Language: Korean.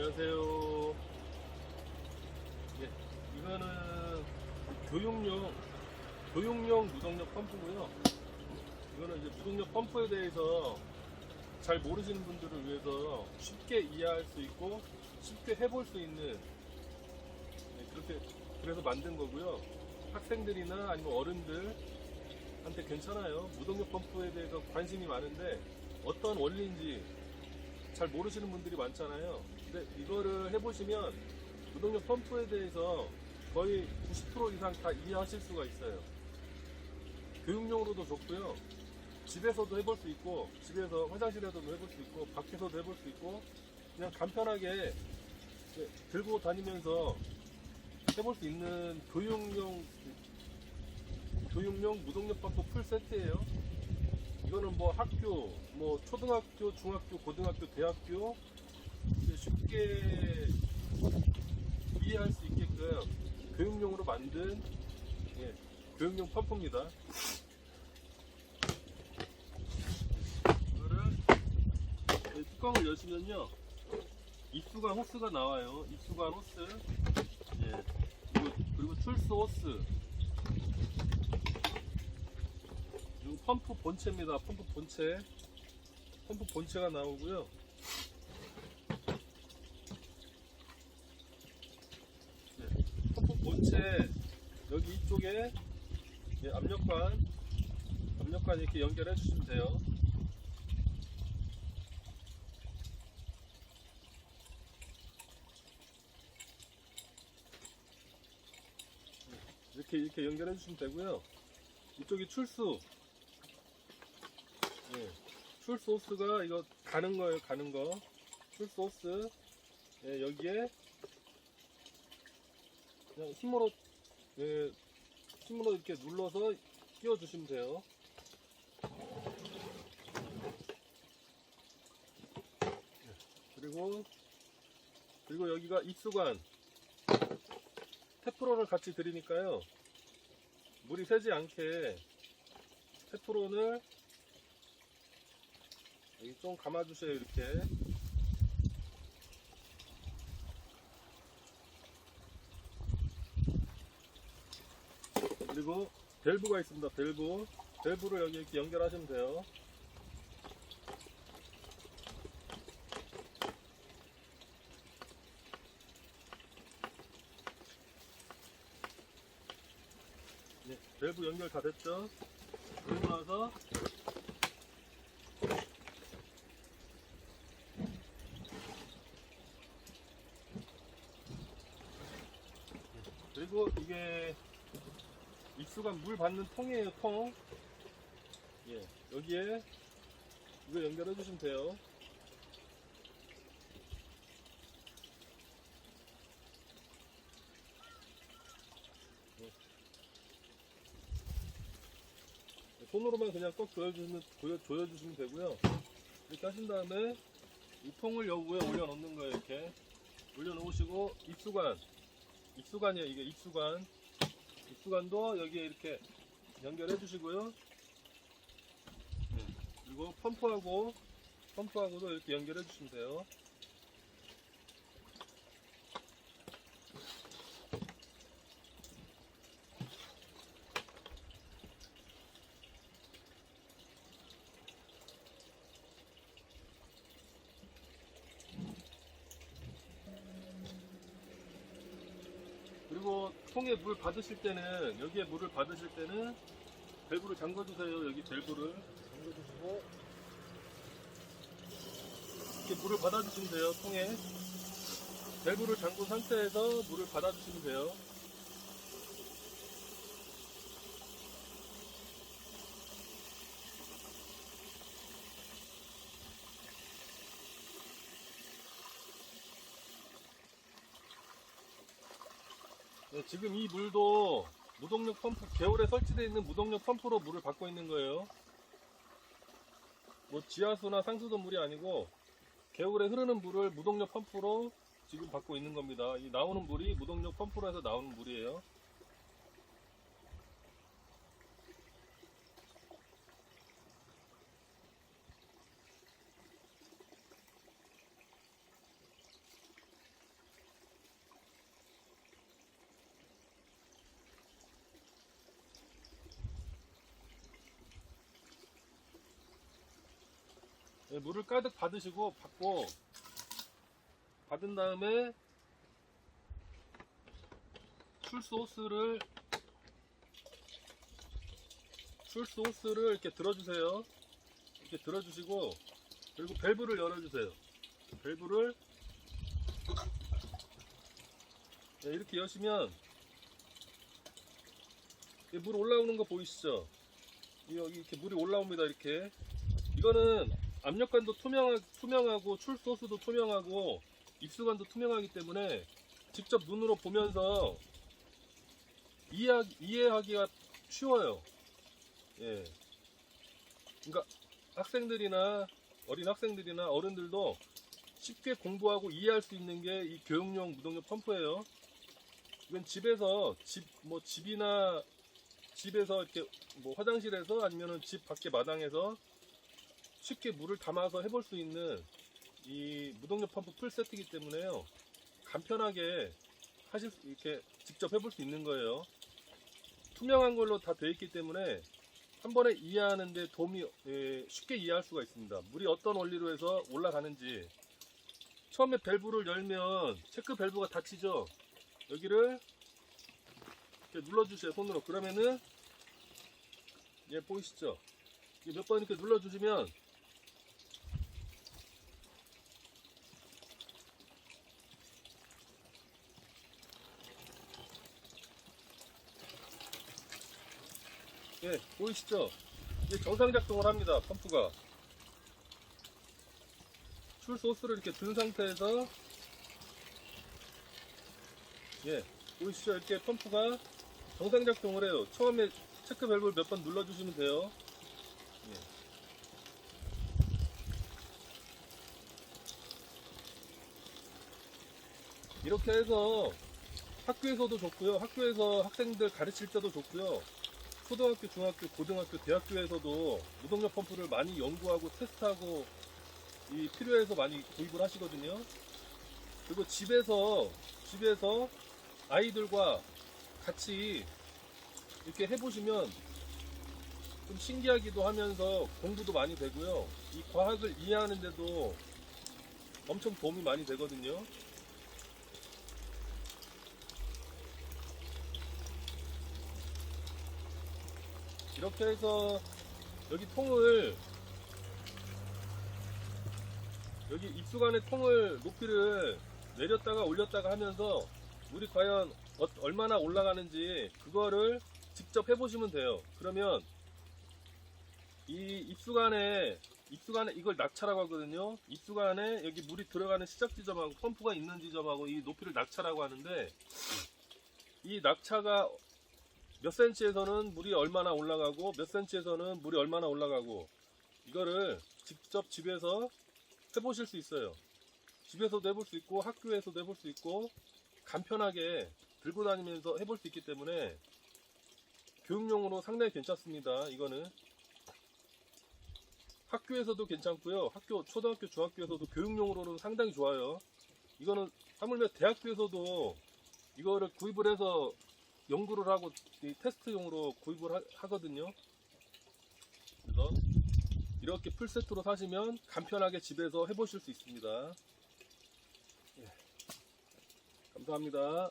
안녕하세요. 예, 이거는 교육용, 교육용 무동력 펌프고요. 이거는 이제 무동력 펌프에 대해서 잘 모르시는 분들을 위해서 쉽게 이해할 수 있고 쉽게 해볼 수 있는 네, 그렇게 그래서 만든 거고요. 학생들이나 아니면 어른들한테 괜찮아요. 무동력 펌프에 대해서 관심이 많은데 어떤 원리인지 잘 모르시는 분들이 많잖아요. 근데 이거를 해보시면 무동력 펌프에 대해서 거의 90% 이상 다 이해하실 수가 있어요. 교육용으로도 좋고요. 집에서도 해볼 수 있고, 집에서 화장실에서도 해볼 수 있고, 밖에서도 해볼 수 있고, 그냥 간편하게 들고 다니면서 해볼 수 있는 교육용, 교육용 무동력 펌프 풀 세트예요. 이거는 뭐 학교, 뭐 초등학교, 중학교, 고등학교, 대학교 쉽게 이해할 수 있게끔 교육용으로 만든 예, 교육용 펌프입니다. 이거를 이 뚜껑을 여시면요 입수관 호스가 나와요. 입수관 호스, 예, 그리고, 그리고 출수 호스. 펌프 본체입니다. 펌프 본체. 펌프 본체가 나오고요. 네, 펌프 본체 여기 이쪽에 예, 압력관 압력관 이렇게 연결해 주시면 돼요. 네, 이렇게 이렇게 연결해 주시면 되고요. 이쪽이 출수 예, 출소 호스가 이거 가는 거예요, 가는 거. 출소 호스. 예, 여기에 그냥 힘으로 예, 힘으로 이렇게 눌러서 끼워 주시면 돼요. 예, 그리고 그리고 여기가 입수관 테프론을 같이 드리니까요. 물이 새지 않게 테프론을 좀 감아주세요 이렇게 그리고 밸브가 있습니다. 밸브. 밸브를 여기 이렇게 연결하시면 돼요. 네, 밸브 연결 다 됐죠? 그리고 나서 그리고 이게 입수관 물 받는 통이에요, 통. 예, 여기에 이거 연결해 주시면 돼요. 예. 손으로만 그냥 꼭 조여주시면, 조여, 조여 주시면 되고요. 이렇게 하신 다음에 이 통을 여기에 올려놓는 거예요, 이렇게. 올려놓으시고, 입수관. 입수관이에요 이게 입수관 입수관도 여기에 이렇게 연결해 주시고요. 네, 그리고 펌프하고 펌프하고도 이렇게 연결해 주시면 돼요 그리고 통에 물 받으실 때는 여기에 물을 받으실 때는 밸브를 잠궈 주세요. 여기 밸브를 잠궈 주시고 이렇게 물을 받아 주시면 돼요. 통에 밸브를 잠근 상태에서 물을 받아 주시면 돼요. 네, 지금 이 물도 무동력 펌프, 개울에 설치되어 있는 무동력 펌프로 물을 받고 있는 거예요. 뭐 지하수나 상수도 물이 아니고 개울에 흐르는 물을 무동력 펌프로 지금 받고 있는 겁니다. 이 나오는 물이 무동력 펌프로 해서 나오는 물이에요. 네, 물을 가득 받으시고 받고 받은 다음에 출소스를 출소스를 이렇게 들어주세요. 이렇게 들어주시고 그리고 밸브를 열어주세요. 밸브를 네, 이렇게 여시면 이물 올라오는 거 보이시죠? 이렇게 물이 올라옵니다. 이렇게 이거는 압력관도 투명하, 투명하고 출소수도 투명하고 입수관도 투명하기 때문에 직접 눈으로 보면서 이해하, 이해하기 가 쉬워요. 예. 그러니까 학생들이나 어린 학생들이나 어른들도 쉽게 공부하고 이해할 수 있는 게 이 교육용 무동력 펌프예요. 이건 집에서 집 뭐 집이나 집에서 이렇게 뭐 화장실에서 아니면은 집 밖에 마당에서 쉽게 물을 담아서 해볼 수 있는 이 무동력 펌프 풀 세트이기 때문에요. 간편하게 하실 수, 이렇게 직접 해볼 수 있는 거예요. 투명한 걸로 다 되어 있기 때문에 한 번에 이해하는데 도움이 예, 쉽게 이해할 수가 있습니다. 물이 어떤 원리로 해서 올라가는지 처음에 밸브를 열면 체크 밸브가 닫히죠. 여기를 눌러주세요 손으로 그러면은 얘 보이시죠? 몇 번 이렇게 눌러주시면 예 보이시죠? 이게 정상 작동을 합니다 펌프가 출 소스를 이렇게 든 상태에서 예 보이시죠? 이렇게 펌프가 정상 작동을 해요. 처음에 체크 밸브를 몇 번 눌러주시면 돼요. 예. 이렇게 해서 학교에서도 좋고요. 학교에서 학생들 가르칠 때도 좋고요. 초등학교, 중학교, 고등학교, 대학교에서도 무동력 펌프를 많이 연구하고 테스트하고 이 필요해서 많이 구입을 하시거든요. 그리고 집에서 집에서 아이들과 같이 이렇게 해보시면 좀 신기하기도 하면서 공부도 많이 되고요. 이 과학을 이해하는데도 엄청 도움이 많이 되거든요. 이렇게 해서 여기 통을 여기 입수관의 통을 높이를 내렸다가 올렸다가 하면서 물이 과연 어- 얼마나 올라가는지 그거를 직접 해보시면 돼요. 그러면 이 입수관에 입수관에 이걸 낙차라고 하거든요. 입수관에 여기 물이 들어가는 시작 지점하고 펌프가 있는 지점하고 이 높이를 낙차라고 하는데 이 낙차가 몇 센치에서는 물이 얼마나 올라가고 몇 센치에서는 물이 얼마나 올라가고 이거를 직접 집에서 해보실 수 있어요. 집에서도 해볼 수 있고 학교에서도 해볼 수 있고 간편하게 들고 다니면서 해볼 수 있기 때문에 교육용으로 상당히 괜찮습니다. 이거는 학교에서도 괜찮고요. 학교 초등학교 중학교에서도 교육용으로는 상당히 좋아요. 이거는 하물며 대학교에서도 이거를 구입을 해서 연구를 하고 이 테스트용으로 구입을 하, 하거든요. 그래서 이렇게 풀세트로 사시면 간편하게 집에서 해보실 수 있습니다. 예. 감사합니다.